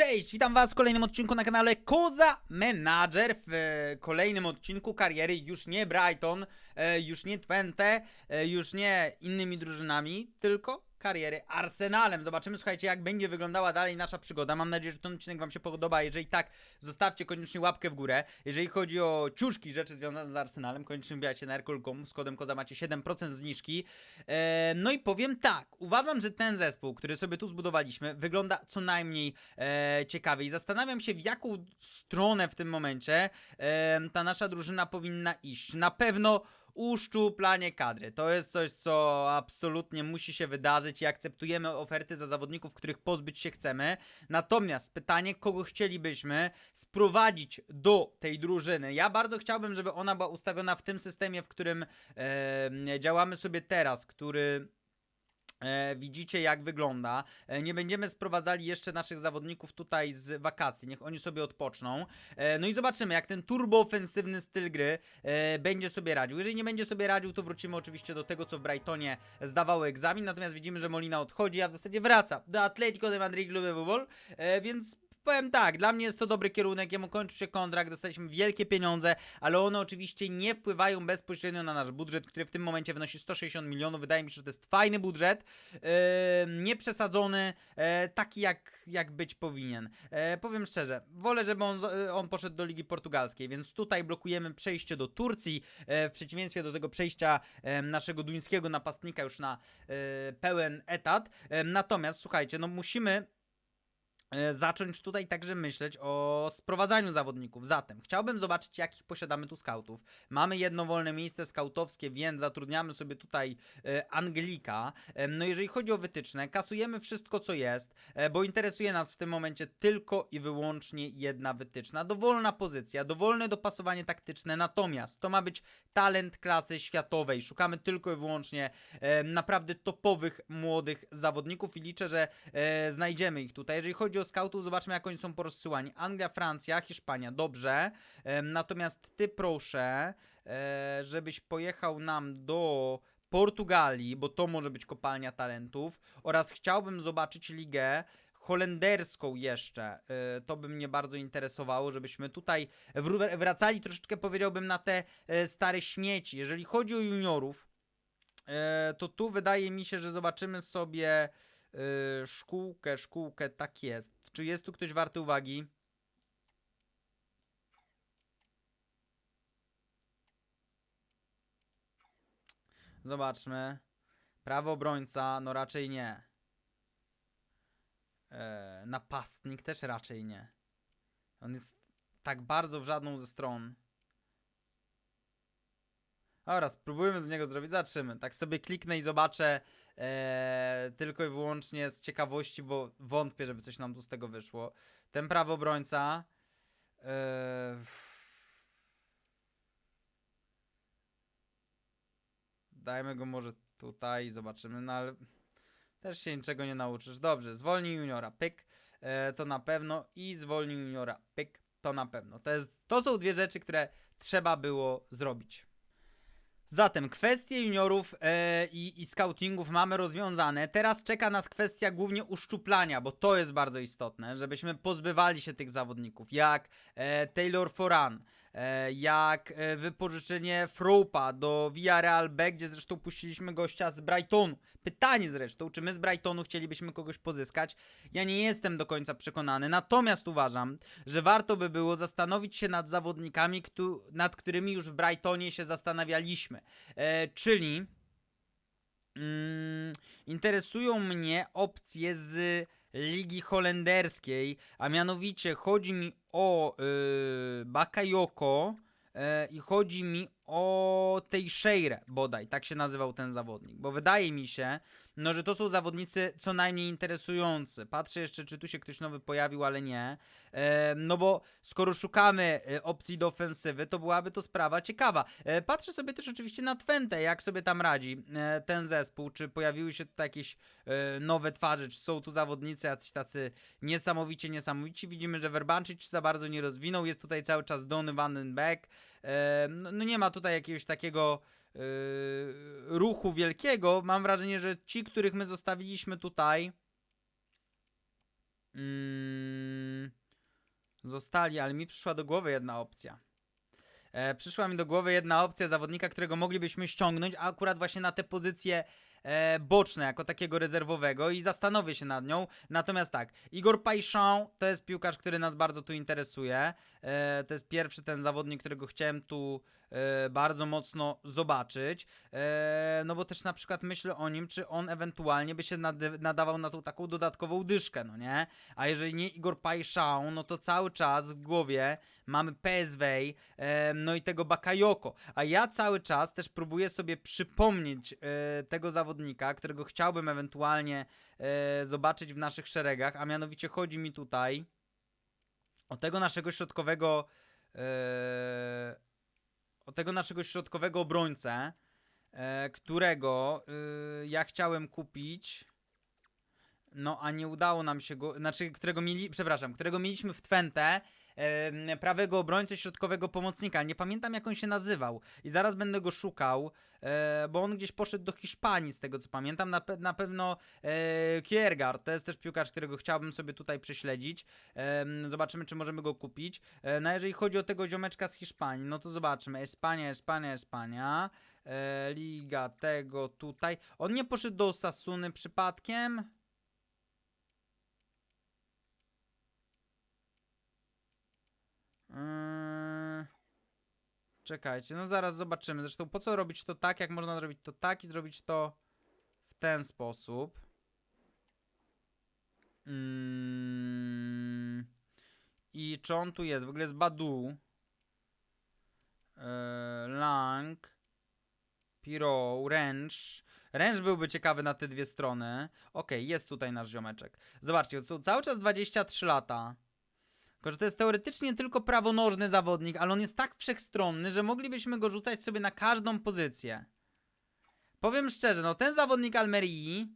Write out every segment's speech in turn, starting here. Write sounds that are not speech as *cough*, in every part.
Cześć, witam was w kolejnym odcinku na kanale Koza Manager. W e, kolejnym odcinku kariery już nie Brighton, e, już nie Twente, e, już nie innymi drużynami, tylko kariery Arsenalem. Zobaczymy, słuchajcie, jak będzie wyglądała dalej nasza przygoda. Mam nadzieję, że ten odcinek wam się podoba. Jeżeli tak, zostawcie koniecznie łapkę w górę. Jeżeli chodzi o ciuszki, rzeczy związane z Arsenalem, koniecznie wbijajcie na aircall.com. Z kodem koza macie 7% zniżki. E, no i powiem tak, uważam, że ten zespół, który sobie tu zbudowaliśmy, wygląda co najmniej e, i zastanawiam się, w jaką stronę w tym momencie e, ta nasza drużyna powinna iść. Na pewno uszczuplanie kadry. To jest coś, co absolutnie musi się wydarzyć i akceptujemy oferty za zawodników, których pozbyć się chcemy. Natomiast pytanie, kogo chcielibyśmy sprowadzić do tej drużyny. Ja bardzo chciałbym, żeby ona była ustawiona w tym systemie, w którym e, działamy sobie teraz, który widzicie jak wygląda. E, nie będziemy sprowadzali jeszcze naszych zawodników tutaj z wakacji, niech oni sobie odpoczną. E, no i zobaczymy jak ten turboofensywny styl gry e, będzie sobie radził. Jeżeli nie będzie sobie radził, to wrócimy oczywiście do tego, co w Brightonie zdawało egzamin, natomiast widzimy, że Molina odchodzi, a w zasadzie wraca do Atletico de Madrid Club Football, e, więc powiem tak, dla mnie jest to dobry kierunek, jemu kończy się kontrakt, dostaliśmy wielkie pieniądze, ale one oczywiście nie wpływają bezpośrednio na nasz budżet, który w tym momencie wynosi 160 milionów. Wydaje mi się, że to jest fajny budżet, yy, nie przesadzony, e, taki jak, jak być powinien. E, powiem szczerze, wolę, żeby on, z- on poszedł do Ligi Portugalskiej, więc tutaj blokujemy przejście do Turcji, e, w przeciwieństwie do tego przejścia e, naszego duńskiego napastnika już na e, pełen etat. E, natomiast słuchajcie, no musimy e, zacząć tutaj także myśleć o sprowadzaniu zawodników. Zatem chciałbym zobaczyć, jakich posiadamy tu skautów. Mamy jedno wolne miejsce skautowskie, więc zatrudniamy sobie tutaj e, Anglika. E, no jeżeli chodzi o wytyczne, kasujemy wszystko, co jest, e, bo interesuje nas w tym momencie tylko i wyłącznie jedna wytyczna. Dowolna pozycja, dowolne dopasowanie taktyczne, natomiast to ma być talent klasy światowej. Szukamy tylko i wyłącznie e, naprawdę topowych, młodych zawodników i liczę, że e, znajdziemy ich tutaj. Jeżeli chodzi o scoutów, zobaczmy jak oni są porozsyłani. Anglia, Francja, Hiszpania, dobrze. Natomiast ty proszę, e, żebyś pojechał nam do Portugalii, bo to może być kopalnia talentów. Oraz chciałbym zobaczyć ligę holenderską jeszcze. E, to by mnie bardzo interesowało, żebyśmy tutaj wracali troszeczkę, powiedziałbym, na te e, stare śmieci. Jeżeli chodzi o juniorów, to tu wydaje mi się, że zobaczymy sobie e, szkółkę, szkółkę, tak jest. Czy jest tu ktoś warty uwagi? Zobaczmy. Prawo obrońca, no raczej nie. E, napastnik też raczej nie. On jest tak bardzo w żadną ze stron. Dobra, spróbujmy z niego zrobić, zobaczymy. Tak sobie kliknę i zobaczę e, tylko i wyłącznie z ciekawości, bo wątpię, żeby coś nam tu z tego wyszło. Ten prawy obrońca. E, dajmy go może tutaj i zobaczymy, no ale też się niczego nie nauczysz. Dobrze, zwolnij juniora, pyk, e, to na pewno i zwolnij juniora, pyk, to na pewno. To, jest, to są dwie rzeczy, które trzeba było zrobić. Zatem kwestie juniorów e, i, i scoutingów mamy rozwiązane. Teraz czeka nas kwestia głównie uszczuplania, bo to jest bardzo istotne, żebyśmy pozbywali się tych zawodników, jak e, Taylor Foran, jak e, wypożyczenie Fropa do Villarreal B, gdzie zresztą puściliśmy gościa z Brightonu. Pytanie zresztą, czy my z Brightonu chcielibyśmy kogoś pozyskać? Ja nie jestem do końca przekonany, natomiast uważam, że warto by było zastanowić się nad zawodnikami, nad którymi już w Brightonie się zastanawialiśmy. E, czyli mm, interesują mnie opcje z Ligi Holenderskiej, a mianowicie chodzi mi o yy, Bakayoko yy, i chodzi mi o Teixeira bodaj, tak się nazywał ten zawodnik, bo wydaje mi się, no, że to są zawodnicy co najmniej interesujący. Patrzę jeszcze, czy tu się ktoś nowy pojawił, ale nie. E, no bo skoro szukamy e, opcji do ofensywy, to byłaby to sprawa ciekawa. E, patrzę sobie też oczywiście na Twente, jak sobie tam radzi e, ten zespół, czy pojawiły się tutaj jakieś e, nowe twarze, czy są tu zawodnicy jacyś tacy niesamowicie niesamowici. Widzimy, że Verbanczyć za bardzo nie rozwinął, jest tutaj cały czas Donny van Beek. No, no nie ma tutaj jakiegoś takiego yy, ruchu wielkiego. Mam wrażenie, że ci, mm, mm, mm, których my zostawiliśmy tutaj, tutaj, Zostali, ale mi przyszła do głowy jedna opcja. E, przyszła mi do głowy jedna opcja zawodnika, którego moglibyśmy ściągnąć, a akurat właśnie na te pozycje e, boczne, jako takiego rezerwowego i zastanowię się nad nią. Natomiast tak, Igor Pajszan to jest piłkarz, który nas bardzo tu interesuje. E, to jest pierwszy ten zawodnik, którego chciałem tu e, bardzo mocno zobaczyć. E, no bo też na przykład myślę o nim, czy on ewentualnie by się nadawał na tą taką dodatkową dyszkę, no nie? A jeżeli nie Igor Pajszan, no to cały czas w głowie mamy PSV, no i tego Bakayoko. A ja cały czas też próbuję sobie przypomnieć e, tego zawodnika, którego chciałbym ewentualnie e, zobaczyć w naszych szeregach, a mianowicie chodzi mi tutaj o tego naszego środkowego e, o tego naszego środkowego obrońcę, którego ja chciałem kupić. No, a nie udało nam się go. Znaczy, którego mieli. Przepraszam, którego mieliśmy w Twente. Prawego obrońcę środkowego pomocnika. Nie pamiętam jak on się nazywał. I zaraz będę go szukał, e, bo on gdzieś poszedł do Hiszpanii, z tego co pamiętam. Na, pe na pewno e, Kiergaard to jest też piłkarz, którego chciałbym sobie tutaj prześledzić. Zobaczymy, czy możemy go kupić. E, no, jeżeli chodzi o tego ziomeczka z Hiszpanii, no to zobaczmy. Espania, Espania, Espania. E, liga tego tutaj. On nie poszedł do Sasuny przypadkiem. Yy, Czekajcie, no zaraz zobaczymy. Zresztą po co robić to tak, jak można zrobić to tak i zrobić to w ten sposób. Mm. I czy on tu jest? W ogóle jest Badu. Yy, Lang. Piro, Wrench. Wrench byłby ciekawy na te dwie strony. Okej, jest tutaj nasz ziomeczek. Zobaczcie, są cały czas 23 lata. Tylko, że to jest teoretycznie tylko prawonożny zawodnik, ale on jest tak wszechstronny, że moglibyśmy go rzucać sobie na każdą pozycję. Powiem szczerze, no ten zawodnik Almerii,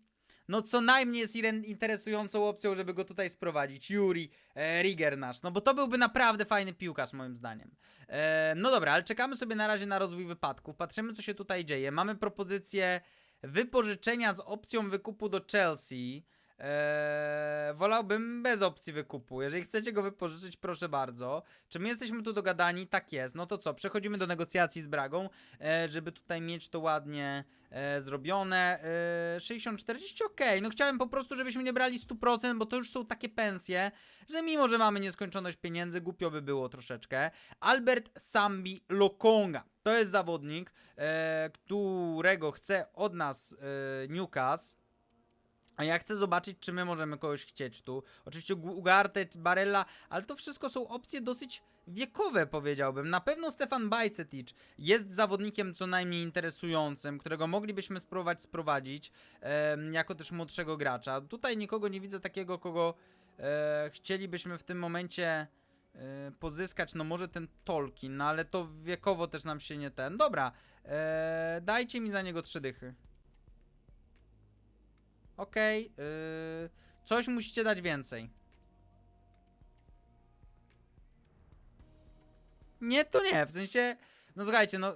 no co najmniej jest interesującą opcją, żeby go tutaj sprowadzić. Yuri, e, Riger nasz, no bo to byłby naprawdę fajny piłkarz moim zdaniem. E, no dobra, ale czekamy sobie na razie na rozwój wypadków, patrzymy co się tutaj dzieje. Mamy propozycję wypożyczenia z opcją wykupu do Chelsea. Eee, wolałbym bez opcji wykupu. Jeżeli chcecie go wypożyczyć, proszę bardzo. Czy my jesteśmy tu dogadani? Tak jest. No to co? Przechodzimy do negocjacji z Bragą, e, żeby tutaj mieć to ładnie e, zrobione. E, 60-40, okej. No chciałem po prostu, żebyśmy nie brali 100%, bo to już są takie pensje, że mimo, że mamy nieskończoność pieniędzy, głupio by było troszeczkę. Albert Sambi Lokonga. To jest zawodnik, e, którego chce od nas e, Newcastle. A ja chcę zobaczyć, czy my możemy kogoś chcieć tu. Oczywiście Ugarte, Barella, ale to wszystko są opcje dosyć wiekowe, powiedziałbym. Na pewno Stefan Bajcetic jest zawodnikiem co najmniej interesującym, którego moglibyśmy spróbować sprowadzić em, jako też młodszego gracza. Tutaj nikogo nie widzę takiego, kogo e, chcielibyśmy w tym momencie e, pozyskać. No może ten Tolkien, no ale to wiekowo też nam się nie ten. Dobra, e, dajcie mi za niego trzy dychy. Okej, yy, coś musicie dać więcej. Nie, to nie, w sensie, no słuchajcie, no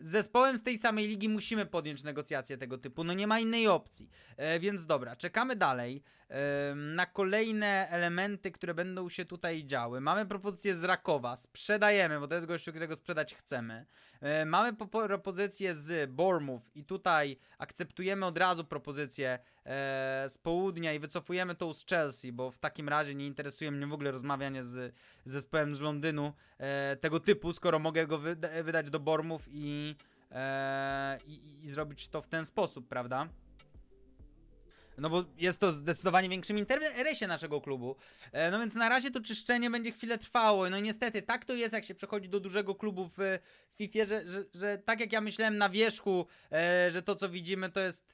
z zespołem z tej samej ligi musimy podjąć negocjacje tego typu, no nie ma innej opcji. E, więc dobra, czekamy dalej e, na kolejne elementy, które będą się tutaj działy. Mamy propozycję z Rakowa, sprzedajemy, bo to jest gościu, którego sprzedać chcemy. E, mamy po- propozycję z Bournemouth i tutaj akceptujemy od razu propozycję e, z południa i wycofujemy tą z Chelsea, bo w takim razie nie interesuje mnie w ogóle rozmawianie z, zespołem z Londynu e, tego typu, skoro mogę go wyda- wydać do Bournemouth i, i, i zrobić to w ten sposób, prawda? No bo jest to zdecydowanie większym interesie naszego klubu. E, no więc na razie to czyszczenie będzie chwilę trwało. No i niestety, tak to jest, jak się przechodzi do dużego klubu w FIFA, że, że, że tak jak ja myślałem na wierzchu, e, że to co widzimy to jest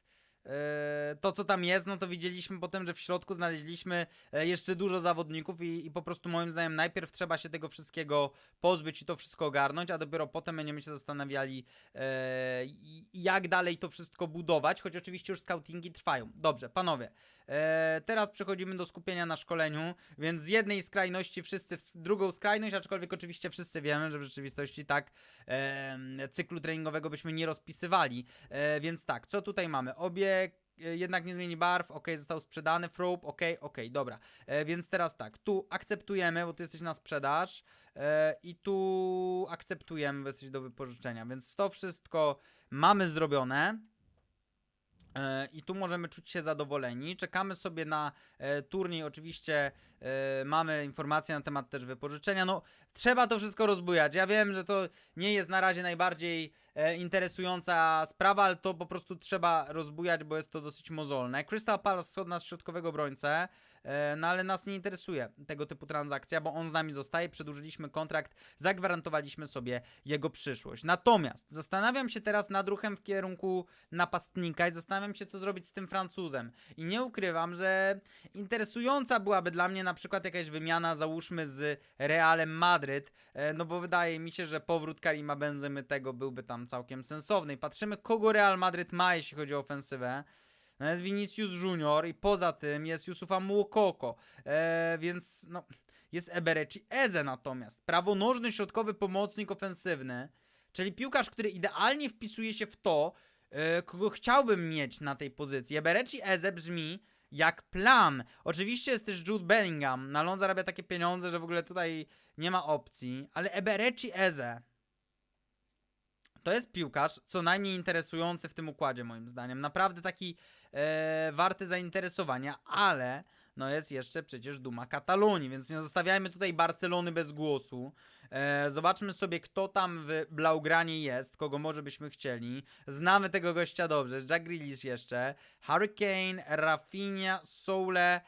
to co tam jest, no to widzieliśmy potem, że w środku znaleźliśmy e, jeszcze dużo zawodników i, i po prostu moim zdaniem najpierw trzeba się tego wszystkiego pozbyć i to wszystko ogarnąć, a dopiero potem będziemy się zastanawiali e, jak dalej to wszystko budować, choć oczywiście już scoutingi trwają. Dobrze, panowie, e, teraz przechodzimy do skupienia na szkoleniu, więc z jednej skrajności wszyscy w drugą skrajność, aczkolwiek oczywiście wszyscy wiemy, że w rzeczywistości tak e, cyklu treningowego byśmy nie rozpisywali, e, więc tak, co tutaj mamy? Obieg e, jednak nie zmieni barw, ok, został sprzedany, Froop, ok, ok, dobra. E, więc teraz tak, tu akceptujemy, bo ty jesteś na sprzedaż e, i tu akceptujemy, bo jesteś do wypożyczenia, więc to wszystko mamy zrobione. E, I tu możemy czuć się zadowoleni. Czekamy sobie na e, turniej. Oczywiście e, mamy informacje na temat też wypożyczenia. No, trzeba to wszystko rozbujać. Ja wiem, że to nie jest na razie najbardziej e, interesująca sprawa, ale to po prostu trzeba rozbujać, bo jest to dosyć mozolne. Crystal Palace od nas środkowego obrońcę, e, no ale nas nie interesuje tego typu transakcja, bo on z nami zostaje. Przedłużyliśmy kontrakt, zagwarantowaliśmy sobie jego przyszłość. Natomiast zastanawiam się teraz nad ruchem w kierunku napastnika i zastanawiam się, co zrobić z tym Francuzem. I nie ukrywam, że interesująca byłaby dla mnie na przykład jakaś wymiana, załóżmy z Realem Madryt, e, no bo wydaje mi się, że powrót Karima Benzemy tego byłby tam całkiem sensowny. I patrzymy, kogo Real Madryt ma, jeśli chodzi o ofensywę. No jest Vinicius Junior i poza tym jest Yusufa Muokoko, e, więc no, jest Ebereci Eze natomiast. Prawonożny środkowy pomocnik ofensywny, czyli piłkarz, który idealnie wpisuje się w to, e, kogo chciałbym mieć na tej pozycji. Ebereci Eze brzmi jak plan. Oczywiście jest też Jude Bellingham, no ale on zarabia takie pieniądze, że w ogóle tutaj nie ma opcji, ale Ebereci Eze to jest piłkarz co najmniej interesujący w tym układzie moim zdaniem. Naprawdę taki e, warty zainteresowania, ale no jest jeszcze przecież Duma Katalonii, więc nie zostawiajmy tutaj Barcelony bez głosu. E, zobaczmy sobie, kto tam w Blaugranie jest, kogo może byśmy chcieli. Znamy tego gościa dobrze. Jack Grealish jeszcze. Hurricane, Rafinha, Soule,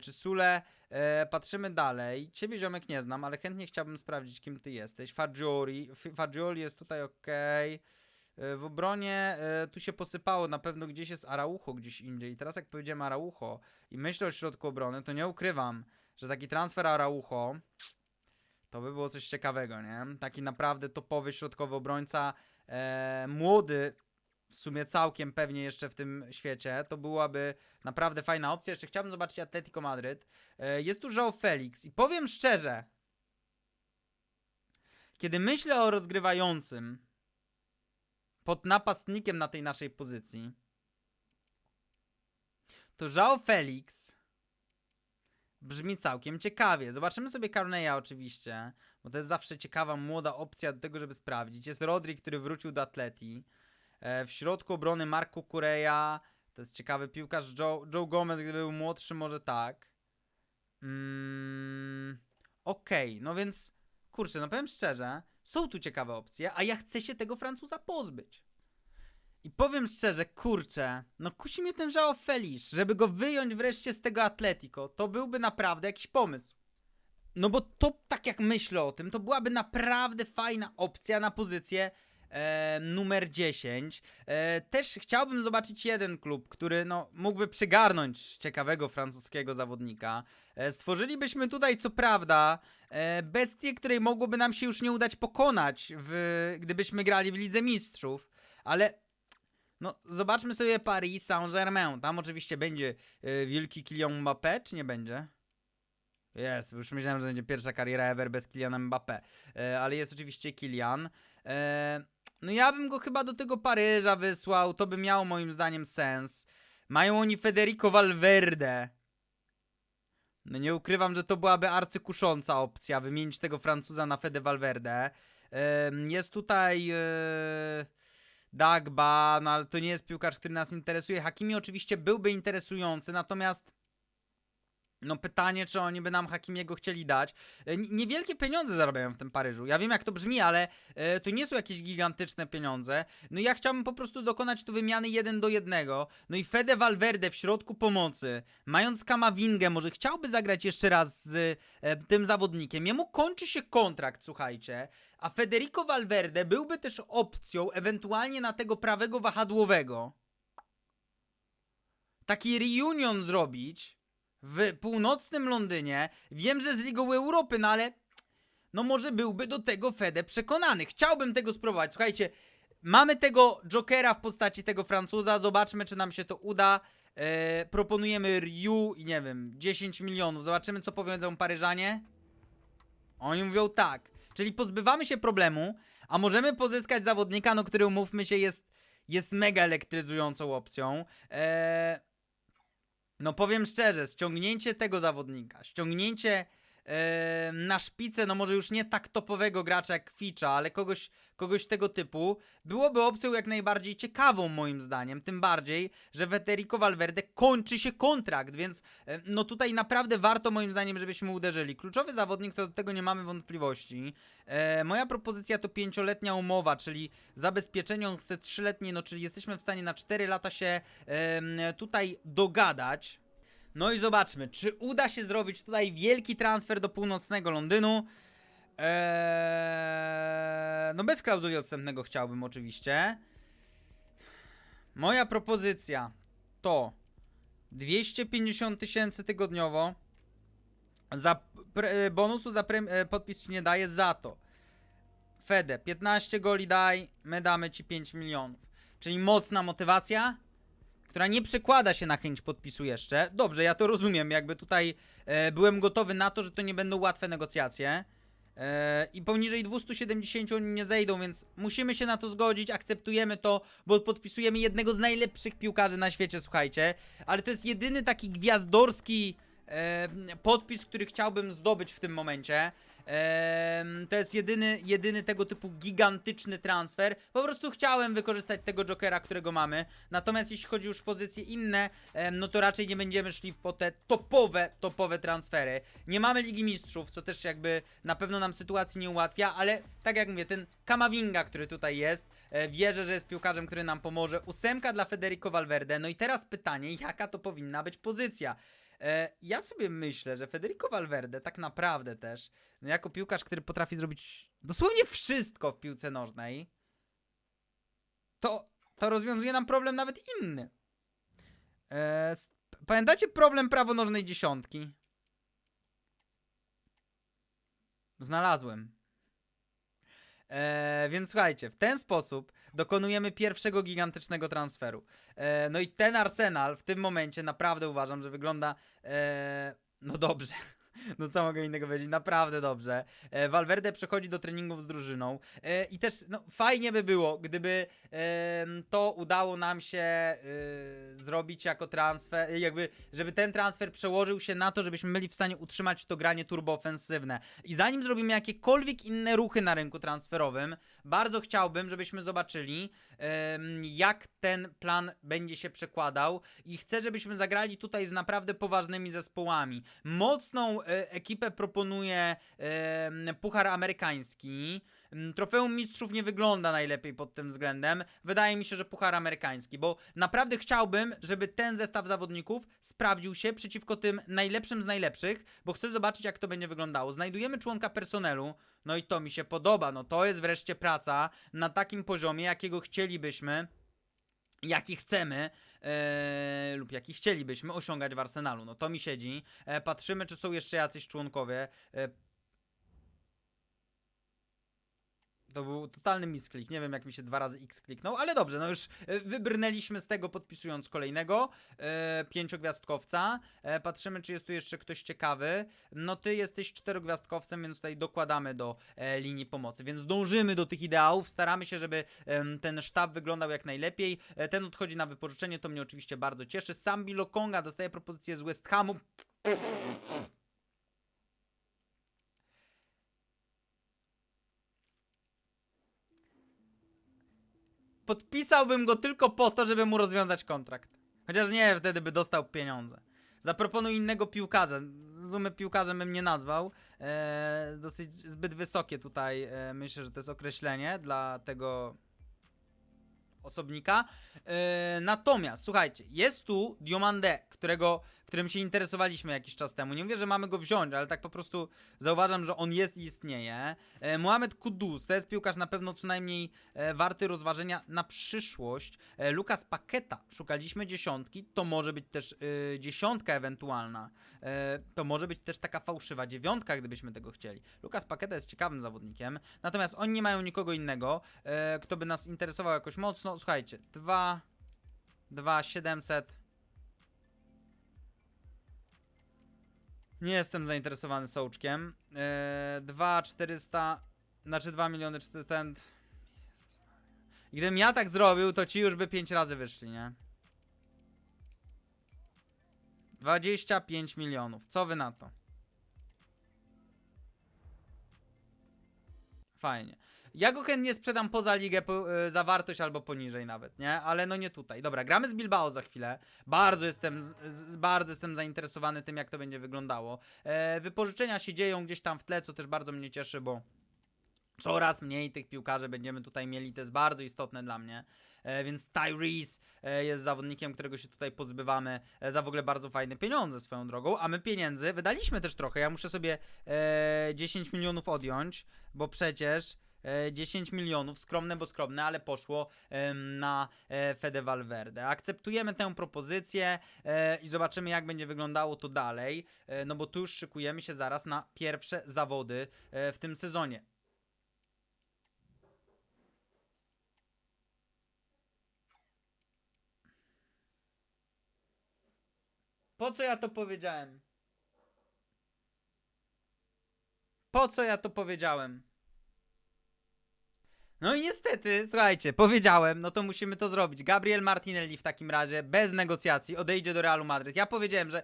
czy Sule. E, patrzymy dalej. Ciebie ziomek nie znam, ale chętnie chciałbym sprawdzić, kim ty jesteś. Fagioli. Fagioli jest tutaj ok. W obronie e, tu się posypało, na pewno gdzieś jest Araujo gdzieś indziej. I teraz jak powiedziałem Araujo i myślę o środku obrony, to nie ukrywam, że taki transfer Araujo to by było coś ciekawego, nie? Taki naprawdę topowy środkowy obrońca, e, młody, w sumie całkiem pewnie jeszcze w tym świecie, to byłaby naprawdę fajna opcja. Jeszcze chciałbym zobaczyć Atletico Madryt. E, jest tu João Felix i powiem szczerze, kiedy myślę o rozgrywającym pod napastnikiem na tej naszej pozycji, to João Felix brzmi całkiem ciekawie. Zobaczymy sobie Carneya oczywiście, bo to jest zawsze ciekawa, młoda opcja do tego, żeby sprawdzić. Jest Rodri, który wrócił do Atleti. E, w środku obrony Marco Cureja, to jest ciekawy piłkarz. Joe, Joe Gomez, gdyby był młodszy, może tak. Mm, Okej, no więc kurczę, no powiem szczerze, są tu ciekawe opcje, a ja chcę się tego Francuza pozbyć. I powiem szczerze, kurczę, no kusi mnie ten Joao Felix, żeby go wyjąć wreszcie z tego Atletico, to byłby naprawdę jakiś pomysł. No bo to, tak jak myślę o tym, to byłaby naprawdę fajna opcja na pozycję e, numer 10. E, też chciałbym zobaczyć jeden klub, który no, mógłby przygarnąć ciekawego francuskiego zawodnika. E, stworzylibyśmy tutaj, co prawda, e, bestię, której mogłoby nam się już nie udać pokonać, w, gdybyśmy grali w Lidze Mistrzów, ale no, zobaczmy sobie Paris Saint-Germain. Tam oczywiście będzie e, wielki Kylian Mbappé, czy nie będzie? Jest, już myślałem, że będzie pierwsza kariera ever bez Kyliana Mbappé. E, ale jest oczywiście Kylian. E, no ja bym go chyba do tego Paryża wysłał, to by miało moim zdaniem sens. Mają oni Federico Valverde. No nie ukrywam, że to byłaby arcykusząca opcja, wymienić tego Francuza na Fede Valverde. Jest tutaj e, Dagba, no ale to nie jest piłkarz, który nas interesuje. Hakimi oczywiście byłby interesujący, natomiast no pytanie, czy oni by nam Hakimiego chcieli dać. E, Niewielkie pieniądze zarabiają w tym Paryżu. Ja wiem, jak to brzmi, ale e, to nie są jakieś gigantyczne pieniądze. No ja chciałbym po prostu dokonać tu wymiany jeden do jednego. No i Fede Valverde w środku pomocy, mając Kamawingę, może chciałby zagrać jeszcze raz z e, tym zawodnikiem. Jemu kończy się kontrakt, słuchajcie. A Federico Valverde byłby też opcją ewentualnie na tego prawego wahadłowego. Taki reunion zrobić w północnym Londynie. Wiem, że z Ligą Europy, no ale no może byłby do tego Fede przekonany. Chciałbym tego spróbować. Słuchajcie, mamy tego Jokera w postaci tego Francuza. Zobaczmy, czy nam się to uda. E, proponujemy Ryu i nie wiem, 10 milionów. Zobaczymy, co powiedzą Paryżanie. Oni mówią tak. Czyli pozbywamy się problemu, a możemy pozyskać zawodnika, no który umówmy się jest jest mega elektryzującą opcją. Eee, no powiem szczerze, ściągnięcie tego zawodnika, ściągnięcie na szpicę, no może już nie tak topowego gracza jak Kwicza, ale kogoś, kogoś tego typu, byłoby opcją jak najbardziej ciekawą moim zdaniem, tym bardziej, że Federico Valverde kończy się kontrakt, więc e, no tutaj naprawdę warto moim zdaniem, żebyśmy uderzyli. Kluczowy zawodnik, to do tego nie mamy wątpliwości. E, moja propozycja to pięcioletnia umowa, czyli zabezpieczenie, on chce trzyletnie, no czyli jesteśmy w stanie na 4 lata się em, tutaj dogadać. No i zobaczmy, czy uda się zrobić tutaj wielki transfer do północnego Londynu. Eee, no bez klauzuli odstępnego chciałbym oczywiście. Moja propozycja to 250 tysięcy tygodniowo. Za pre, bonusu za e, podpis ci nie daje za to. Fede, 15 goli daj, my damy ci 5 milionów. Czyli mocna motywacja, która nie przekłada się na chęć podpisu jeszcze. Dobrze, ja to rozumiem, jakby tutaj e, byłem gotowy na to, że to nie będą łatwe negocjacje. E, I poniżej 270 oni nie zejdą, więc musimy się na to zgodzić, akceptujemy to, bo podpisujemy jednego z najlepszych piłkarzy na świecie, słuchajcie. Ale to jest jedyny taki gwiazdorski e, podpis, który chciałbym zdobyć w tym momencie. To jest jedyny, jedyny tego typu gigantyczny transfer. Po prostu chciałem wykorzystać tego Jokera, którego mamy. Natomiast jeśli chodzi już o pozycje inne, no to raczej nie będziemy szli po te topowe, topowe transfery. Nie mamy Ligi Mistrzów, co też jakby na pewno nam sytuacji nie ułatwia, ale tak jak mówię, ten Kamavinga, który tutaj jest, e, wierzę, że jest piłkarzem, który nam pomoże. Ósemka dla Federico Valverde. No i teraz pytanie, jaka to powinna być pozycja? E, ja sobie myślę, że Federico Valverde tak naprawdę też, no jako piłkarz, który potrafi zrobić dosłownie wszystko w piłce nożnej, to, to rozwiązuje nam problem nawet inny. E, pamiętacie problem prawonożnej dziesiątki? Znalazłem. E, więc słuchajcie, w ten sposób dokonujemy pierwszego gigantycznego transferu. E, no i ten Arsenal w tym momencie naprawdę uważam, że wygląda e, no dobrze. *laughs* No co mogę innego powiedzieć? Naprawdę dobrze. E, Valverde przechodzi do treningów z drużyną e, i też no, fajnie by było, gdyby em, to udało nam się e, zrobić jako transfer, jakby, żeby ten transfer przełożył się na to, żebyśmy byli w stanie utrzymać to granie turboofensywne. I zanim zrobimy jakiekolwiek inne ruchy na rynku transferowym, bardzo chciałbym, żebyśmy zobaczyli, jak ten plan będzie się przekładał i chcę, żebyśmy zagrali tutaj z naprawdę poważnymi zespołami. Mocną e, ekipę proponuje Puchar Amerykański. Mm, Trofeum Mistrzów nie wygląda najlepiej pod tym względem. Wydaje mi się, że Puchar Amerykański, bo naprawdę chciałbym, żeby ten zestaw zawodników sprawdził się przeciwko tym najlepszym z najlepszych, bo chcę zobaczyć, jak to będzie wyglądało. Znajdujemy członka personelu, no i to mi się podoba. No to jest wreszcie praca na takim poziomie, jakiego chcielibyśmy jaki chcemy e, lub jaki chcielibyśmy osiągać w Arsenalu. No to mi siedzi. E, patrzymy, czy są jeszcze jacyś członkowie. E, to był totalny misklik. Nie wiem, jak mi się dwa razy X kliknął, ale dobrze, no już e, wybrnęliśmy z tego, podpisując kolejnego e, pięciogwiazdkowca. E, patrzymy, czy jest tu jeszcze ktoś ciekawy. No ty jesteś czterogwiazdkowcem, więc tutaj dokładamy do e, linii pomocy. Więc dążymy do tych ideałów, staramy się, żeby em, ten sztab wyglądał jak najlepiej. E, ten odchodzi na wypożyczenie, to mnie oczywiście bardzo cieszy. Sam Bilokonga dostaje propozycję z West Hamu. Podpisałbym go tylko po to, żeby mu rozwiązać kontrakt. Chociaż nie, wtedy by dostał pieniądze. Zaproponuj innego piłkarza. Zumy piłkarzem bym nie nazwał. Eee, dosyć zbyt wysokie tutaj e, myślę, że to jest określenie dla tego osobnika. E, natomiast, słuchajcie, jest tu Diomande, którego, którym się interesowaliśmy jakiś czas temu. Nie mówię, że mamy go wziąć, ale tak po prostu zauważam, że on jest i istnieje. E, Mohamed Kudus, to jest piłkarz na pewno co najmniej e, warty rozważenia na przyszłość. E, Lukas Paketa, szukaliśmy dziesiątki, to może być też e, dziesiątka ewentualna. E, to może być też taka fałszywa dziewiątka, gdybyśmy tego chcieli. Lukas Paketa jest ciekawym zawodnikiem, natomiast oni nie mają nikogo innego, e, kto by nas interesował jakoś mocno. Słuchajcie, 2, 2, 700. Nie jestem zainteresowany sołczkiem. E, 2, 400, znaczy 2 miliony, czy ten... Gdybym ja tak zrobił, to ci już by 5 razy wyszli, nie? 25 milionów. Co wy na to? Fajnie. Ja go chętnie sprzedam poza ligę po, y, za wartość albo poniżej nawet, nie? Ale no nie tutaj. Dobra, gramy z Bilbao za chwilę. Bardzo jestem, z, z, bardzo jestem zainteresowany tym, jak to będzie wyglądało. E, wypożyczenia się dzieją gdzieś tam w tle, co też bardzo mnie cieszy, bo coraz mniej tych piłkarzy będziemy tutaj mieli. To jest bardzo istotne dla mnie. E, więc Tyrese e, jest zawodnikiem, którego się tutaj pozbywamy e, za w ogóle bardzo fajne pieniądze swoją drogą, a my pieniędzy wydaliśmy też trochę. Ja muszę sobie e, 10 milionów odjąć, bo przecież e, 10 milionów, skromne bo skromne, ale poszło na Fede Valverde. Akceptujemy tę propozycję i zobaczymy jak będzie wyglądało to dalej, no bo tu już szykujemy się zaraz na pierwsze zawody w tym sezonie. Po co ja to powiedziałem? Po co ja to powiedziałem? No i niestety, słuchajcie, powiedziałem, no to musimy to zrobić. Gabriel Martinelli w takim razie, bez negocjacji, odejdzie do Realu Madryt. Ja powiedziałem, że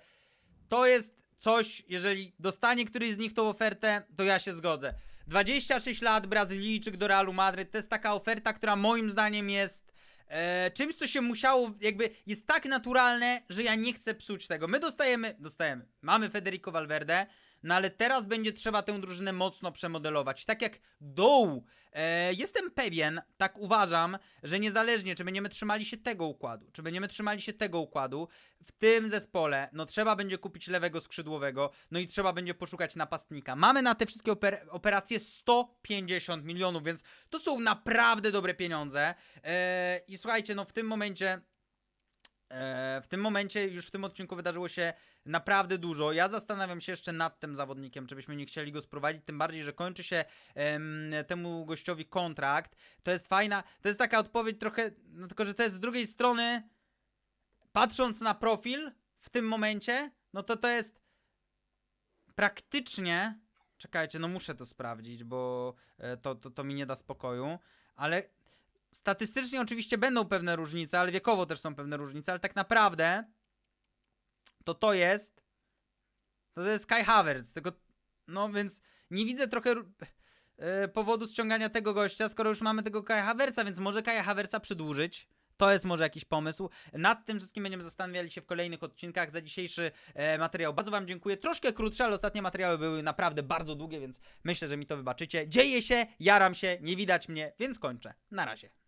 to jest coś, jeżeli dostanie któryś z nich tą ofertę, to ja się zgodzę. 26 lat, Brazylijczyk do Realu Madryt, to jest taka oferta, która moim zdaniem jest e, czymś, co się musiało, jakby jest tak naturalne, że ja nie chcę psuć tego. My dostajemy, dostajemy, mamy Federico Valverde, no ale teraz będzie trzeba tę drużynę mocno przemodelować. Tak jak Doł, e, jestem pewien, tak uważam, że niezależnie, czy będziemy trzymali się tego układu, czy będziemy trzymali się tego układu, w tym zespole, no trzeba będzie kupić lewego skrzydłowego, no i trzeba będzie poszukać napastnika. Mamy na te wszystkie oper operacje 150 milionów, więc to są naprawdę dobre pieniądze. E, I słuchajcie, no w tym momencie. E, w tym momencie, już w tym odcinku wydarzyło się naprawdę dużo. Ja zastanawiam się jeszcze nad tym zawodnikiem, czy byśmy nie chcieli go sprowadzić, tym bardziej, że kończy się em, temu gościowi kontrakt. To jest fajna, to jest taka odpowiedź trochę, no tylko że to jest z drugiej strony, patrząc na profil w tym momencie, no to to jest praktycznie, czekajcie, no muszę to sprawdzić, bo e, to, to, to mi nie da spokoju, ale statystycznie oczywiście będą pewne różnice, ale wiekowo też są pewne różnice, ale tak naprawdę to to jest to, to jest Kai Havertz, tylko no więc nie widzę trochę e, powodu ściągania tego gościa, skoro już mamy tego Kaja Havertza, więc może Kaja Havertza przedłużyć. To jest może jakiś pomysł. Nad tym wszystkim będziemy zastanawiali się w kolejnych odcinkach. Za dzisiejszy e, materiał bardzo Wam dziękuję. Troszkę krótsze, ale ostatnie materiały były naprawdę bardzo długie, więc myślę, że mi to wybaczycie. Dzieje się, jaram się, nie widać mnie, więc kończę. Na razie.